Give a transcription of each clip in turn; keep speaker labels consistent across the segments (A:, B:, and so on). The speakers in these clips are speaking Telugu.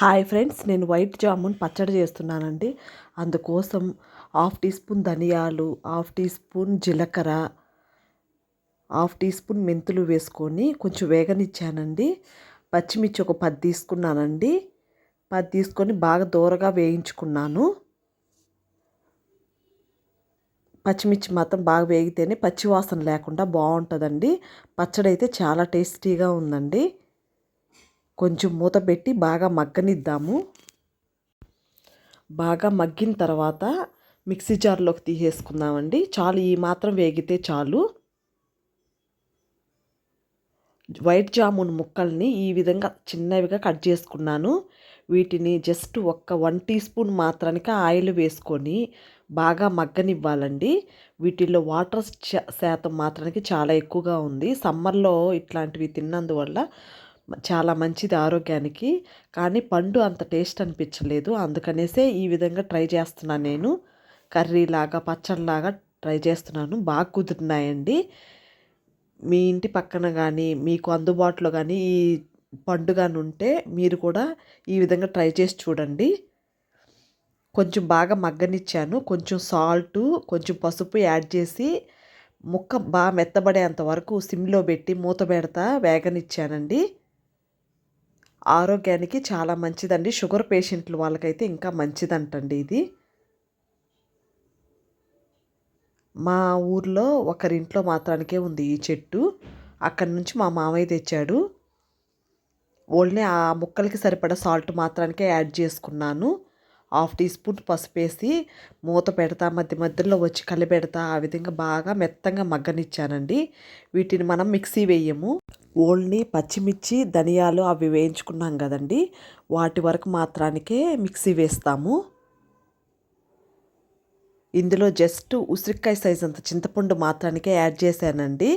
A: హాయ్ ఫ్రెండ్స్ నేను వైట్ జామున్ పచ్చడి చేస్తున్నానండి. అందుకోసం హాఫ్ టీ స్పూన్ ధనియాలు హాఫ్ టీ స్పూన్ జీలకర్ర హాఫ్ టీ స్పూన్ మెంతులు వేసుకొని కొంచెం వేగనిచ్చానండి. పచ్చిమిర్చి ఒక పది తీసుకున్నానండి. పది తీసుకొని బాగా దూరగా వేయించుకున్నాను. పచ్చిమిర్చి మాత్రం బాగా వేగితేనే పచ్చివాసన లేకుండా బాగుంటుందండి. పచ్చడి అయితే చాలా టేస్టీగా ఉందండి. కొంచెం మూత పెట్టి బాగా మగ్గనిద్దాము. బాగా మగ్గిన తర్వాత మిక్సీ జార్లోకి తీసేసుకుందామండి. చాలు ఈ మాత్రం వేగితే చాలు. వైట్ జామున్ ముక్కల్ని ఈ విధంగా చిన్నవిగా కట్ చేసుకున్నాను. వీటిని జస్ట్ ఒక్క వన్ టీ స్పూన్ మాత్రానికి ఆయిల్ వేసుకొని బాగా మగ్గనివ్వాలండి. వీటిల్లో వాటర్ శాతం మాత్రానికి చాలా ఎక్కువగా ఉంది. సమ్మర్లో ఇట్లాంటివి తిన్నందువల్ల చాలా మంచిది ఆరోగ్యానికి. కానీ పండు అంత టేస్ట్ అనిపించలేదు. అందుకనేసే ఈ విధంగా ట్రై చేస్తున్నాను నేను. కర్రీలాగా పచ్చడిలాగా ట్రై చేస్తున్నాను. బాగా కుదిరినాయండి మీ ఇంటి పక్కన కానీ మీకు అందుబాటులో కానీ ఈ పండు ఉంటే మీరు కూడా ఈ విధంగా ట్రై చేసి చూడండి. కొంచెం బాగా మగ్గనిచ్చాను. కొంచెం సాల్టు కొంచెం పసుపు యాడ్ చేసి ముక్క బాగా మెత్తబడేంత వరకు సిమ్లో పెట్టి మూత పెడతా వేగనిచ్చానండి. ఆరోగ్యానికి చాలా మంచిదండి. షుగర్ పేషెంట్లు వాళ్ళకైతే ఇంకా మంచిదంటండి ఇది. మా ఊర్లో ఒకరింట్లో మాత్రానికే ఉంది ఈ చెట్టు. అక్కడి నుంచి మా మామయ్య తెచ్చాడు. ఓన్లీ ఆ ముక్కలకి సరిపడా సాల్ట్ మాత్రానికే యాడ్ చేసుకున్నాను. హాఫ్ టీ స్పూన్ పసుపు వేసి మూత పెడతా మధ్య మధ్యలో వచ్చి కలిపెడతా ఆ విధంగా బాగా మెత్తంగా మగ్గనిచ్చానండి. వీటిని మనం మిక్సీ వేయము. ఓన్లీ పచ్చిమిర్చి ధనియాలు అవి వేయించుకున్నాం కదండి. వాటి వరకు మాత్రానికే మిక్సీ వేస్తాము. ఇందులో జస్ట్ ఉసిరికాయ సైజ్ అంత చింతపండు మాత్రానికే యాడ్ చేశానండి.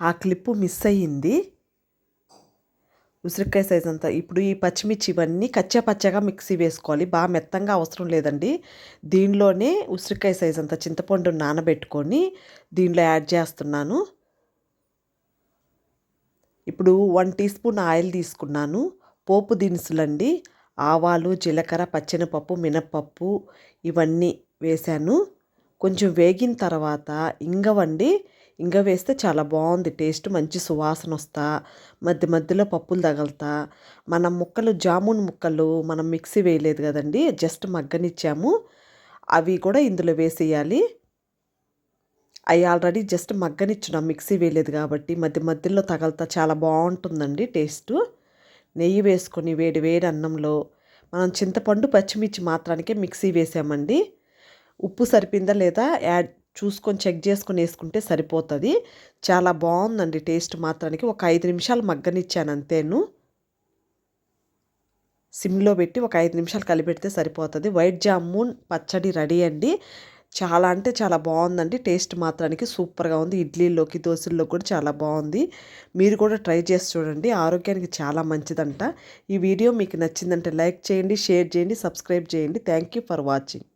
A: ఆ క్లిప్పు మిస్ అయ్యింది. ఉసిరికాయ సైజ్ అంతా ఇప్పుడు ఈ పచ్చిమిర్చి ఇవన్నీ కచ్చా పచ్చగా మిక్సీ వేసుకోవాలి. బాగా మెత్తంగా అవసరం లేదండి. దీనిలోనే ఉసిరికాయ సైజ్ అంత చింతపండు నానబెట్టుకొని దీనిలో యాడ్ చేస్తున్నాను. ఇప్పుడు వన్ టీ స్పూన్ ఆయిల్ తీసుకున్నాను. పోపు దినుసులండి. ఆవాలు జీలకర్ర పచ్చెనపప్పు మినప్పప్పు ఇవన్నీ వేశాను. కొంచెం వేగిన తర్వాత ఇంగవండి. ఇంగ వేస్తే చాలా బాగుంది. టేస్ట్ మంచి సువాసన వస్తా. మధ్య మధ్యలో పప్పులు తగలుతా. మనం ముక్కలు జామున్ ముక్కలు మనం మిక్సీ వేయలేదు కదండి. జస్ట్ మగ్గనిచ్చాము. అవి కూడా ఇందులో వేసేయాలి. అవి ఆల్రెడీ జస్ట్ మగ్గనిచ్చున్నాం. మిక్సీ వేయలేదు కాబట్టి మధ్య మధ్యలో తగలతా చాలా బాగుంటుందండి టేస్ట్. నెయ్యి వేసుకొని వేడి వేడి అన్నంలో మనం చింతపండు పచ్చిమిర్చి మాత్రానికే మిక్సీ వేసామండి. ఉప్పు సరిపోయిందా లేదా యాడ్ చూసుకొని చెక్ చేసుకొని వేసుకుంటే సరిపోతుంది. చాలా బాగుందండి టేస్ట్ మాత్రానికి. ఒక ఐదు నిమిషాలు మగ్గనిచ్చాను అంతేను. సిమ్లో పెట్టి ఒక ఐదు నిమిషాలు కలిపెడితే సరిపోతుంది. వైట్ జామున్ పచ్చడి రెడీ అండి. చాలా అంటే చాలా బాగుందండి. టేస్ట్ మాత్రానికి సూపర్గా ఉంది. ఇడ్లీలోకి దోశల్లో కూడా చాలా బాగుంది. మీరు కూడా ట్రై చేసి చూడండి. ఆరోగ్యానికి చాలా మంచిదంట. ఈ వీడియో మీకు నచ్చిందంటే లైక్ చేయండి షేర్ చేయండి సబ్స్క్రైబ్ చేయండి. Thank you for watching.